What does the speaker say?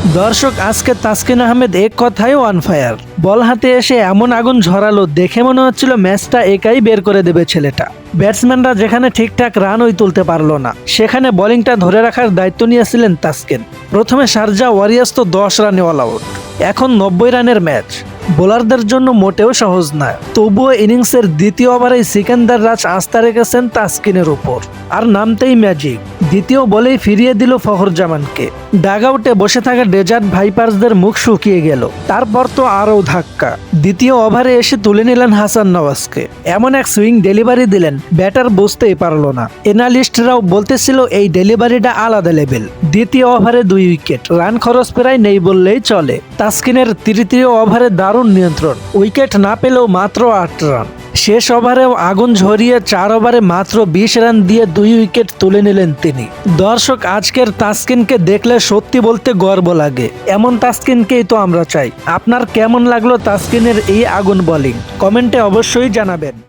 দর্শক, আজকে তাসকিন আহমেদ এক কথায় ওয়ান ফায়ার বল হাতে এসে এমন আগুন ঝরালো, দেখে মনে হচ্ছিল ম্যাচটা একাই বের করে দেবে ছেলেটা। ব্যাটসম্যানরা যেখানে ঠিকঠাক রানই তুলতে পারল না, সেখানে বোলিংটা ধরে রাখার দায়িত্ব নিয়েছিলেন তাসকিন। প্রথমে শারজা ওয়ারিয়ার্স তো দশ রানে অল আউট এখন নব্বই রানের ম্যাচ। বোলারদের জন্য মোটেও সহজ না তবুও ইনিংসের দ্বিতীয় ওভারেই সিকান্দার রাজ আস্থা রেখেছেন তাসকিনের উপর। আর নামতেই ম্যাজিক দ্বিতীয় বলেই ফিরিয়ে দিল ফখরজামানকে ডাগ আউটে বসে থাকা ডেজার্ট ভাইপার্সদের মুখ শুকিয়ে গেল। তারপর তো আরও ধাক্কা। দ্বিতীয় ওভারে এসে তুলে নিলেন হাসান নওয়াজকে। এমন এক সুইং ডেলিভারি দিলেন, ব্যাটার বুঝতেই পারল না। এনালিস্টরাও বলতেছিল, এই ডেলিভারিটা আলাদা লেভেল। দ্বিতীয় ওভারে দুই উইকেট, রান খরচ প্রায় নেই বললেই চলে। তাসকিনের তৃতীয় ওভারে দারুণ নিয়ন্ত্রণ, উইকেট না পেলেও মাত্র আট রান। শেষ ওভারেও আগুন ঝরিয়ে চার ওভারে মাত্র বিশ রান দিয়ে দুই উইকেট তুলে নিলেন তিনি। দর্শক, আজকের তাস্কিনকে দেখলে সত্যি বলতে গর্ব লাগে। এমন তাস্কিনকেই তো আমরা চাই। আপনার কেমন লাগল তাস্কিনের এই আগুন বলিং? কমেন্টে অবশ্যই জানাবেন।